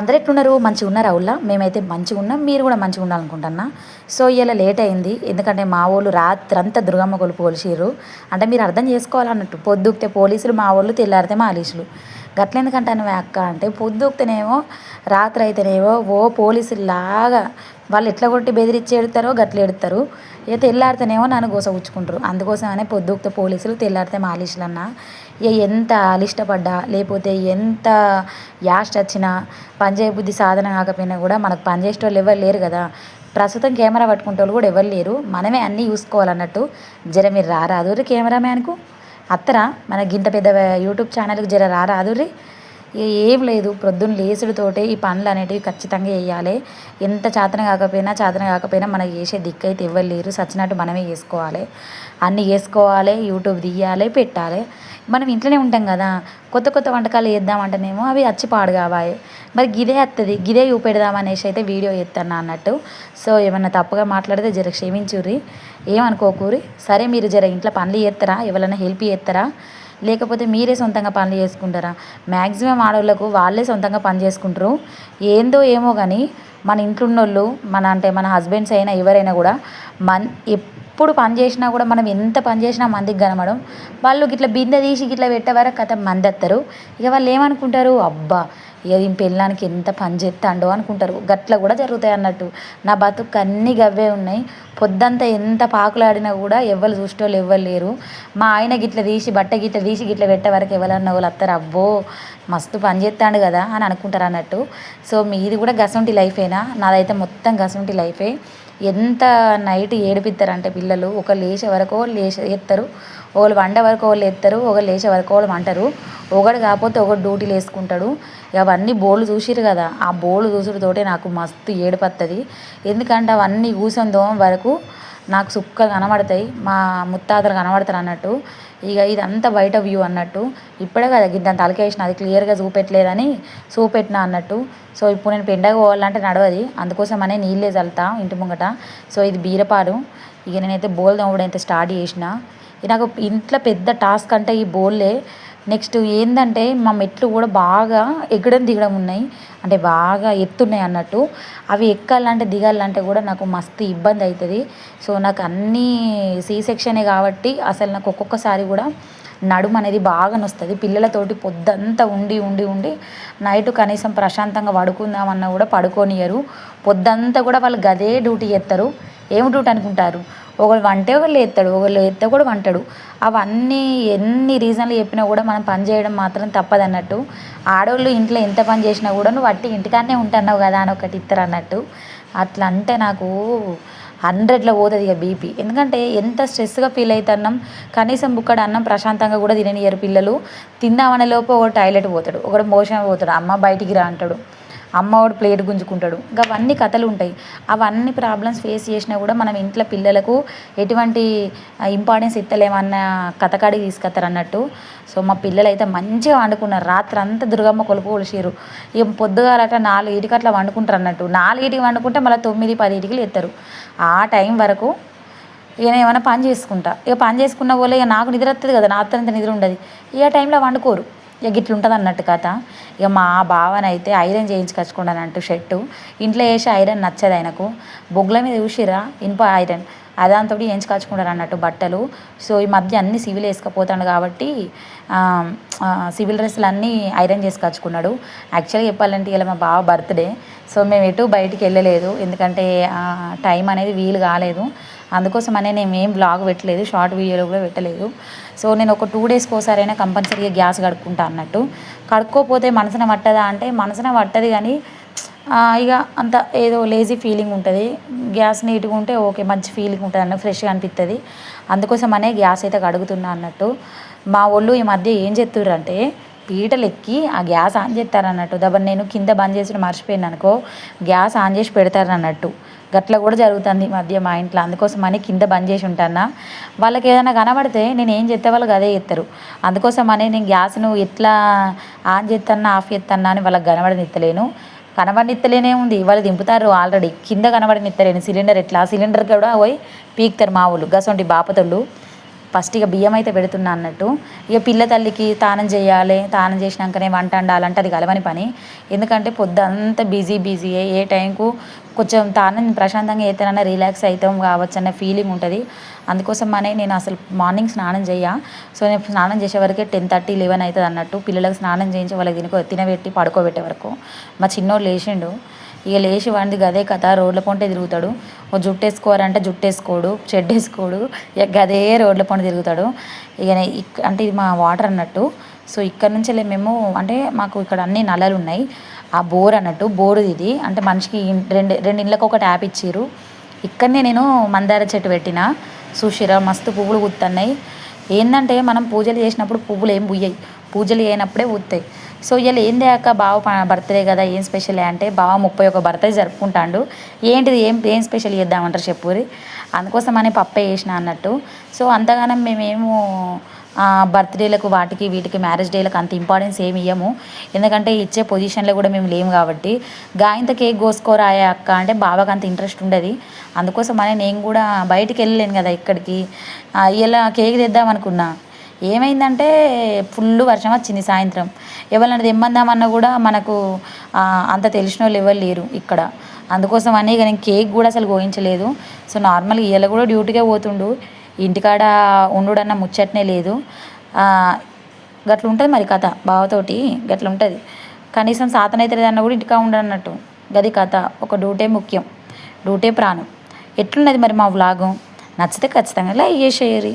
అందరు ఎట్లున్నారు మంచిగా ఉన్నారు ఉల్లా మేమైతే మంచిగా ఉన్నాం మీరు కూడా మంచిగా ఉండాలనుకుంటున్నా సో ఇలా లేట్ అయింది. ఎందుకంటే మా వాళ్ళు రాత్రంతా దుర్గమ్మ కొలుపు కొలిసిర్రు. అంటే మీరు అర్థం చేసుకోవాలన్నట్టు పొద్దుకితే పోలీసులు మా వాళ్ళు తెల్లారితే మాలీసులు గట్ల ఎందుకంటాను అక్క అంటే పొద్దుక్తేనేమో రాత్రి అయితేనేమో ఓ పోలీసులాగా వాళ్ళు ఎట్లా కొట్టి బెదిరించి ఎడతారో గట్ల ఎడతారు ఇక తెల్లారితేనేమో నన్ను గోసపుచ్చుకుంటారు అందుకోసమనే పొద్దుక్తే పోలీసులు తెల్లారితే మాలీసులు అన్న ఇక ఎంత అలిష్టపడ్డా లేకపోతే ఎంత యాస్ట్ వచ్చినా పనిచేయ బుద్ధి సాధన కాకపోయినా కూడా మనకు పని చేసేటోళ్ళు ఎవరు లేరు కదా. ప్రస్తుతం కెమెరా పట్టుకుంటే వాళ్ళు కూడా ఎవరు లేరు. మనమే అన్నీ చూసుకోవాలన్నట్టు జర మీరు రారాదు కెమెరామ్యాన్కు? అత్తరా? మన గింత పెద్ద యూట్యూబ్ ఛానల్కి జర రారాదు రీ ఇక ఏం లేదు. ప్రొద్దున లేసుడుతోటే ఈ పనులు అనేటివి ఖచ్చితంగా వేయాలి. ఎంత చాతన కాకపోయినా చాతన కాకపోయినా మనకి చేసే దిక్కు అయితే ఇవ్వలేరు లేరు. సచ్చినట్టు మనమే చేసుకోవాలి. అన్నీ చేసుకోవాలి యూట్యూబ్ తీయాలి పెట్టాలి. మనం ఇంట్లోనే ఉంటాం కదా. కొత్త కొత్త వంటకాలు చేద్దామంటేనేమో అవి వచ్చి పాడు కావాలి మరి గిదే వస్తుంది గిదే చూపెడదాం అనేసి అయితే వీడియో చేస్తాను అన్నట్టు. సో ఏమన్నా తప్పుగా మాట్లాడితే జర క్షమించుర్రి. ఏమనుకోకూరి. సరే మీరు జర ఇంట్లో పనులు చేస్తారా ఎవరైనా హెల్ప్ చేస్తారా లేకపోతే మీరే సొంతంగా పనులు చేసుకుంటారా? మ్యాక్సిమం ఆడవాళ్ళకు వాళ్ళే సొంతంగా పని చేసుకుంటారు. ఏందో ఏమో కానీ మన ఇంట్లో ఉన్నోళ్ళు మన అంటే మన హస్బెండ్స్ అయినా ఎవరైనా కూడా మన్ ఎప్పుడు పని చేసినా కూడా మనం ఎంత పని చేసినా మందికి కనబడం వాళ్ళు గిట్ల బిందె తీసి గిట్ల పెట్టే వరకు కథ మంది ఇక వాళ్ళు ఏమనుకుంటారు? అబ్బా! ఇక దీని పెళ్ళానికి ఎంత పని చేస్తాండో అనుకుంటారు. గట్ల కూడా జరుగుతాయి అన్నట్టు. నా బతుకు అన్నీ గవ్వే ఉన్నాయి. పొద్దంతా ఎంత పాకులాడినా కూడా ఎవ్వరు చూసేవాళ్ళు ఎవ్వరు లేరు. మా ఆయన గిట్ల తీసి బట్ట గిట్ల తీసి గిట్ల పెట్టే వరకు ఎవరన్నా వాళ్ళు వస్తారు. అబ్బో మస్తు పని చేస్తాడు కదా అని అనుకుంటారు అన్నట్టు. సో మీది కూడా గసంటి లైఫేనా? నాదైతే మొత్తం గసంటి లైఫే. ఎంత నైట్ ఏడిపిస్తారంటే పిల్లలు. ఒక లేచే వరకు లేచి ఎత్తారు. ఒకళ్ళు వండ వరకు ఒకళ్ళు ఎత్తారు. ఒకరు లేచే వరకు వాళ్ళు వంటరు ఒకడు కాకపోతే ఒకడు డ్యూటీలు వేసుకుంటాడు. అవన్నీ బోళ్ళు చూసిరు కదా. ఆ బోళ్ళు చూసుడుతోటే నాకు మస్తు ఏడుపత్తది. ఎందుకంటే అవన్నీ కూర్చొని దోమ వరకు నాకు సుక్కగా కనబడతాయి మా ముత్తాతలు కనబడతారు అన్నట్టు. ఇక ఇదంతా బయట వ్యూ అన్నట్టు. ఇప్పుడే కదా దాని తలకేసిన అది క్లియర్గా చూపెట్టలేదని చూపెట్టిన అన్నట్టు. సో ఇప్పుడు నేను పెండగా పోవాలంటే నడవది. అందుకోసం అనే నీళ్ళే చల్లుతా ఇంటి ముంగట. సో ఇది బీరపాడు. ఇక నేనైతే బోల్ తోమడం అయితే స్టార్ట్ చేసిన. నాకు ఇంట్లో పెద్ద టాస్క్ అంటే ఈ బోల్లే నెక్స్ట్ ఏంటంటే మా మెట్లు కూడా బాగా ఎగడం దిగడం ఉన్నాయి. అంటే బాగా ఎత్తున్నాయి అన్నట్టు. అవి ఎక్కాలంటే దిగాలంటే కూడా నాకు మస్తు ఇబ్బంది అవుతుంది సో నాకు అన్నీ సి సెక్షనే కాబట్టి అసలు నాకు ఒక్కొక్కసారి కూడా నడుము అనేది బాగా నొస్తుంది. పిల్లలతోటి పొద్దంతా ఉండి ఉండి ఉండి నైట్ కనీసం ప్రశాంతంగా పడుకుందామన్నా కూడా పడుకోనియరు పొద్దంతా కూడా వాళ్ళు గదే డ్యూటీ చేస్తారు ఏం డ్యూటీ అనుకుంటారు? ఒకళ్ళు వంటే ఒకళ్ళు ఎత్తాడు ఒకళ్ళు ఎత్తే కూడా వంటాడు. అవన్నీ ఎన్ని రీజన్లు చెప్పినా కూడా మనం పని చేయడం మాత్రం తప్పదు అన్నట్టు ఆడవాళ్ళు ఇంట్లో ఎంత పని చేసినా కూడా నువ్వు అట్టి ఇంటికాడనే ఉంటున్నావు కదా అని ఒకటి ఇస్తారు అన్నట్టు. అట్లా అంటే నాకు హండ్రెడ్లో పోతుంది ఇక బీపీ. ఎందుకంటే ఎంత స్ట్రెస్గా ఫీల్ అవుతున్నాం కనీసం బుక్కడ అన్నం ప్రశాంతంగా కూడా తిననియరు పిల్లలు. తిందామనే లోపు ఒకటి టాయిలెట్ పోతాడు ఒకడు మోషన్ పోతాడు అమ్మ బయటికి రా అంటాడు. అమ్మవాడు ప్లేట్ గుంజుకుంటాడు. ఇంకా అవన్నీ కథలు ఉంటాయి. అవన్నీ ప్రాబ్లమ్స్ ఫేస్ చేసినా కూడా మనం ఇంట్లో పిల్లలకు ఎటువంటి ఇంపార్టెన్స్ ఇస్తలేమన్న కథకాడికి తీసుకొస్తారు అన్నట్టు సో మా పిల్లలు అయితే మంచిగా వండుకున్నారు. రాత్రి అంతా దుర్గమ్మ కొలుపు కొలిసిరు ఇక పొద్దుగాలట నాలుగింటికి అట్లా వండుకుంటారు అన్నట్టు నాలుగింటికి వండుకుంటే మళ్ళీ తొమ్మిది పదింటికి ఎత్తారు ఆ టైం వరకు ఇక నేను ఏమైనా పని చేసుకుంటా. ఇక పని చేసుకున్న వాళ్ళు ఇక నాకు నిద్ర వస్తుంది కదా. నా అత్తంత నిద్ర ఉండదు. ఇక టైంలో వండుకోరు. ఇక గిట్ల ఉంటుంది అన్నట్టు కథ. ఇక మా బావనైతే ఐరన్ చేయించుకొచ్చుకున్నాను అంటూ షర్టు. ఇంట్లో వేసి ఐరన్ నచ్చదు ఆయనకు బొగ్గుల మీద చూసిరా ఇనుప ఐరన్. అదాంతో వేయించుకొచ్చుకుంటారు అన్నట్టు బట్టలు. సో ఈ మధ్య అన్ని సివిల్ వేసుకపోతాడు కాబట్టి సివిల్ డ్రెస్సులు అన్నీ ఐరన్ చేసుకొచ్చుకున్నాడు యాక్చువల్గా చెప్పాలంటే ఇలా మా బావ బర్త్డే. సో మేము ఎటు బయటికి వెళ్ళలేదు. ఎందుకంటే టైం అనేది వీలు కాలేదు. అందుకోసం అనే నేను ఏం బ్లాగ్ పెట్టలేదు. షార్ట్ వీడియోలో కూడా పెట్టలేదు. సో నేను ఒక టూ డేస్కి ఒకసారైనా కంపల్సరీగా గ్యాస్ కడుక్కుంటా అన్నట్టు. కడుక్కోపోతే మనసున పట్టదా అంటే మనసున పట్టదు కానీ ఇక అంత ఏదో లేజీ ఫీలింగ్ ఉంటుంది. గ్యాస్ నీట్గా ఉంటే ఓకే మంచి ఫీలింగ్ ఉంటుంది అన్న ఫ్రెష్గా అనిపిస్తుంది అందుకోసం అనే గ్యాస్ అయితే కడుగుతున్నా అన్నట్టు. మా ఒళ్ళు ఈ మధ్య ఏం చెప్తుర్రు అంటే పీటలు ఎక్కి ఆ గ్యాస్ ఆన్ చేస్తారన్నట్టు దబ్బని నేను కింద బంద్ చేసి మర్చిపోయాను అనుకో గ్యాస్ ఆన్ చేసి పెడతారు అన్నట్టు. గట్ల కూడా జరుగుతుంది ఈ మధ్య మా ఇంట్లో. అందుకోసం అని కింద బంద్ చేసి ఉంటానా. వాళ్ళకి ఏదైనా కనబడితే నేను ఏం చేస్తే వాళ్ళకి అదే చేస్తారు అందుకోసం అని నేను గ్యాస్ను ఎట్లా ఆన్ చేస్తానా ఆఫ్ చేస్తానా అని వాళ్ళకి కనబడనిత్తలేను. కనబడినిత్తలేనే ఉంది. వాళ్ళు దింపుతారు ఆల్రెడీ కింద కనబడినిత్తలేని సిలిండర్ ఎట్లా? సిలిండర్ కూడా పోయి పీక్తారు మా ఊళ్ళు. గసంటి బాపతోళ్ళు ఫస్ట్ ఇక బియ్యం అయితే పెడుతున్నా అన్నట్టు. ఇక పిల్ల తల్లికి తానం చేయాలి తానం చేసినాకనే వంట వండాలంటే అది గలవని పని. ఎందుకంటే పొద్దంతా బిజీ బిజీ ఏ టైంకు కొంచెం తానం ప్రశాంతంగా ఏతనన్నా రిలాక్స్ అవుతాం కావచ్చు అన్న ఫీలింగ్ ఉంటుంది. అందుకోసం అనే నేను అసలు మార్నింగ్ స్నానం చేయ. సో నేను స్నానం చేసే వరకే టెన్ థర్టీ లెవెన్ అవుతుంది అన్నట్టు పిల్లలకు స్నానం చేయించి వాళ్ళకి తినుకో తినబెట్టి పడుకోబెట్టే వరకు. మా చిన్నోడు లేచిండు. ఇక లేచి వాడిది గదే కథ రోడ్ల పొంటే తిరుగుతాడు. ఓ జుట్టు వేసుకోవాలంటే జుట్టు వేసుకోడు షెడ్ వేసుకోడు ఇక గదే రోడ్ల పొంట తిరుగుతాడు. ఇక అంటే ఇది మా వాటర్ అన్నట్టు. సో ఇక్కడ నుంచి మేము అంటే మాకు ఇక్కడ అన్ని నల్లలు ఉన్నాయి. ఆ బోర్ అన్నట్టు బోర్ ఇది. అంటే మనిషికి రెండు రెండు ఇళ్ళకి ఒక ట్యాప్ ఇచ్చిర్రు. ఇక్కడనే నేను మందార చెట్టు పెట్టిన. చూసిరా మస్తు పువ్వులు గుర్తున్నాయి ఏంటంటే మనం పూజలు చేసినప్పుడు పువ్వులు ఏం పుయ్యాయి పూజలు చేయనప్పుడే పూస్తాయి సో ఇలా ఏం అక్క బావ ప- బర్త్డే కదా ఏం స్పెషల్ అంటే బావ ముప్పై ఒక బర్త్డే జరుపుకుంటాడు. ఏంటిది ఏం ఏం స్పెషల్ చేద్దామంటారు చెప్పురి అందుకోసం అని పప్పే చేసిన అన్నట్టు. సో అంతగానం మేమేమో బర్త్డేలకు వాటికి వీటికి మ్యారేజ్ డేలకు అంత ఇంపార్టెన్స్ ఏమి ఇవ్వము ఎందుకంటే ఇచ్చే పొజిషన్లో కూడా మేము లేము కాబట్టి. గాయంత కేక్ కోసుకోరాయా అక్క అంటే బాబాకి అంత ఇంట్రెస్ట్ ఉండదు. అందుకోసం అని నేను కూడా బయటికి వెళ్ళలేను కదా ఇక్కడికి ఇలా కేక్ తెద్దాం అనుకున్నా. ఏమైందంటే ఫుల్ వర్షం వచ్చింది సాయంత్రం. ఎవరన్నా తెమ్మందామన్నా కూడా మనకు అంత తెలిసిన వాళ్ళు ఎవరు లేరు ఇక్కడ. అందుకోసం అని ఇక నేను కేక్ కూడా అసలు గోయించలేదు సో నార్మల్గా ఇవాళ కూడా డ్యూటీకే పోతుండు. ఇంటికాడ ఉండుడన్న ముచ్చట్నే లేదు. గట్ల ఉంటుంది మరి కథ బావతోటి గట్ల ఉంటుంది కనీసం సాతనైతే లేదన్న కూడా ఇంటికా ఉండన్నట్టు. గది కథ ఒక డ్యూటే ముఖ్యం. డ్యూటే ప్రాణం. ఎట్లున్నది మరి మా వ్లాగం? నచ్చితే ఖచ్చితంగా లైక్ చేసేయరి